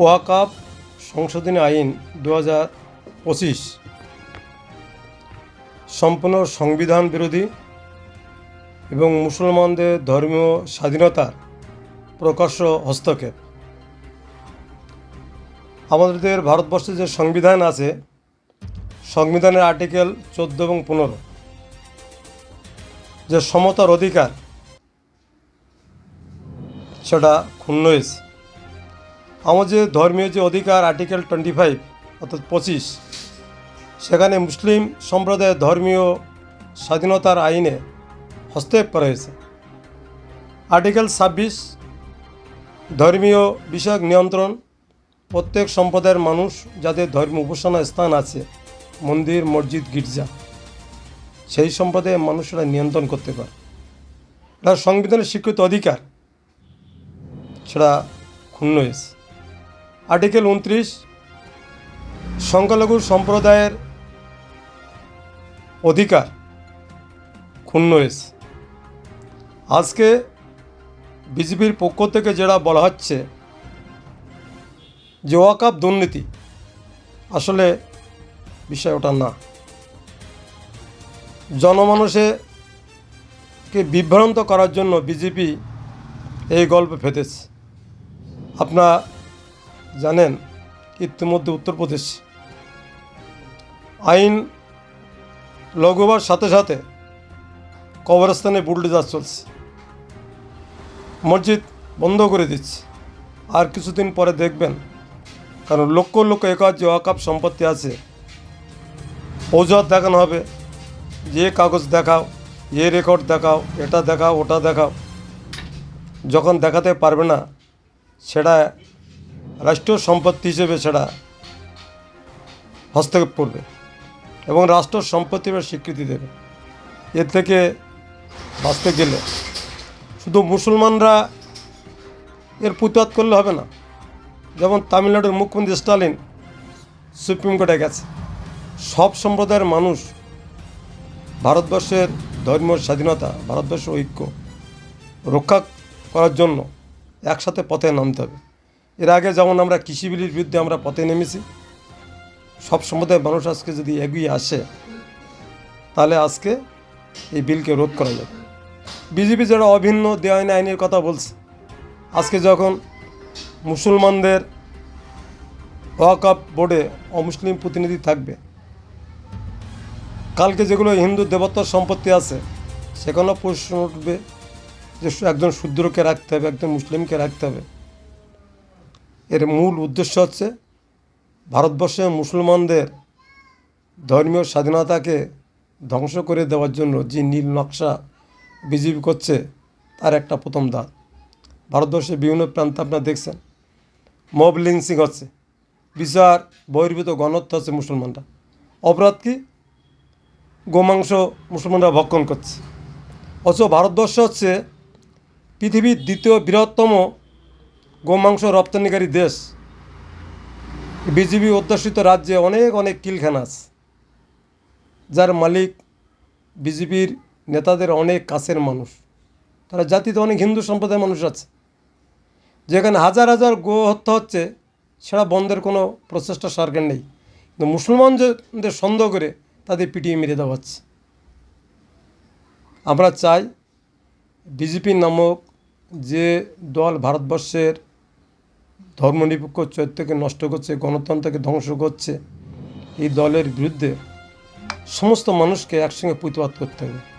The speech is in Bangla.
ওয়াকাপ সংশোধনী আইন দু হাজার পঁচিশ। সম্পূর্ণ সংবিধান বিরোধী এবং মুসলমানদের ধর্মীয় স্বাধীনতার প্রকাশ্য হস্তক্ষেপ। আমাদের ভারতবর্ষে যে সংবিধান আছে, সংবিধানের আর্টিকেল চোদ্দ এবং পনেরো, যে সমতার অধিকার, সেটা ক্ষুণ্ণ হয়েছে। আমার যে ধর্মীয় যে অধিকার আর্টিকেল টোয়েন্টি ফাইভ অর্থাৎ পঁচিশ, সেখানে মুসলিম সম্প্রদায়ের ধর্মীয় স্বাধীনতার আইনে হস্তক্ষেপ করা হয়েছে। আর্টিকেল ছাব্বিশ, ধর্মীয় বিষয়ক নিয়ন্ত্রণ, প্রত্যেক সম্প্রদায়ের মানুষ যাদের ধর্ম উপাসনা স্থান আছে, মন্দির, মসজিদ, গির্জা, সেই সম্প্রদায়ের মানুষরা নিয়ন্ত্রণ করতে পারে। এটা সংবিধানের স্বীকৃত অধিকার, সেটা ক্ষুণ্ণ হয়েছে। আর্টিকেল উনত্রিশ, সংখ্যালঘু সম্প্রদায়ের অধিকার, ক্ষুণ্ণ হয়েছে আজকে বিজেপির পক্ষ থেকে যেটা বলা হচ্ছে যে ওয়াকাপ দুর্নীতি, আসলে বিষয় ওটা না। জনমানুষে কে বিভ্রান্ত করার জন্য বিজেপি এই গল্প ফেতেছে আপনারা জানেন, ইতিমধ্যে উত্তরপ্রদেশ। আইন লঘুবার সাথে সাথে কবরস্থানে বুলডোজার চলছে। মসজিদ বন্ধ করে দিচ্ছে। আর কিছুদিন পরে দেখবেন, কারণ লক্ষ লক্ষ একর যে ওয়াকাপ সম্পত্তি আছে। অজুহাত দেখানো হবে, যে কাগজ দেখাও এ রেকর্ড দেখাও, এটা দেখাও, ওটা দেখাও। যখন দেখাতে পারবে না, সেটা রাষ্ট্রীয় সম্পত্তি হিসেবে সেটা হস্তক্ষেপ করবে এবং রাষ্ট্র সম্পত্তি স্বীকৃতি দেবে। এর থেকে বাঁচতে গেলে শুধু মুসলমানরা এর প্রতিবাদ করলে হবে না। যেমন তামিলনাড়ুর মুখ্যমন্ত্রী স্টালিন সুপ্রিম কোর্টে গেছে। সব সম্প্রদায়ের মানুষ ভারতবর্ষের ধর্ম, স্বাধীনতা ভারতবর্ষের ঐক্য রক্ষা করার জন্য একসাথে পথে নামতে হবে। এর আগে যেমন আমরা কৃষি বিলির বিরুদ্ধে আমরা পথে নেমেছি, সব সম্প্রদায়ের মানুষ আজকে যদি এগিয়ে আসে, তাহলে আজকে এই বিলকে রোধ করা যাবে। বিজেপি যারা অভিন্ন দেওয়াইন আইনের কথা বলছে, আজকে যখন মুসলমানদের ওয়াকাপ বোর্ডে অমুসলিম প্রতিনিধি থাকবে, কালকে যেগুলো হিন্দু দেবতার সম্পত্তি আছে, সেখানেও প্রশ্ন উঠবে যে একজন শূদ্রকে রাখতে হবে, একজন মুসলিমকে রাখতে হবে। এর মূল উদ্দেশ্য হচ্ছে ভারতবর্ষে মুসলমানদের ধর্মীয় স্বাধীনতাকে ধ্বংস করে দেওয়ার জন্য যে নীল নকশা বিজেপি করছে, তার একটা প্রথম ধাপ ভারতবর্ষের বিভিন্ন প্রান্তে আপনারা দেখছেন মব লিন্সিং হচ্ছে, বিচার, বহির্ভূত গণহত্যা হচ্ছে মুসলমানরা। অপরাধ কি? গোমাংস মুসলমানরা ভক্ষণ করছে। অথচ ভারতবর্ষ হচ্ছে পৃথিবীর দ্বিতীয় বৃহত্তম গোমাংস রপ্তানিকারী দেশ। বিজেপি অধ্যুষিত রাজ্যে অনেক অনেক কিলখানা আছে, যার মালিক বিজেপির নেতাদের অনেক কাছের মানুষ। তারা জাতিতে অনেক হিন্দু সম্প্রদায়ের মানুষ আছে। যেখানে হাজার হাজার গো হত্যা হচ্ছে, সেটা বন্ধের কোনো প্রচেষ্টা সরকার নেই। কিন্তু মুসলমানদের সন্দেহ করে তাদের পিটিয়ে মেরে দেওয়া হচ্ছে। আমরা চাই বিজেপি নামক যে দল ভারতবর্ষের ধর্মনিরপেক্ষ চরিত্রকে নষ্ট করছে, গণতন্ত্রকে ধ্বংস করছে, এই দলের বিরুদ্ধে সমস্ত মানুষকে একসঙ্গে প্রতিবাদ করতে হবে।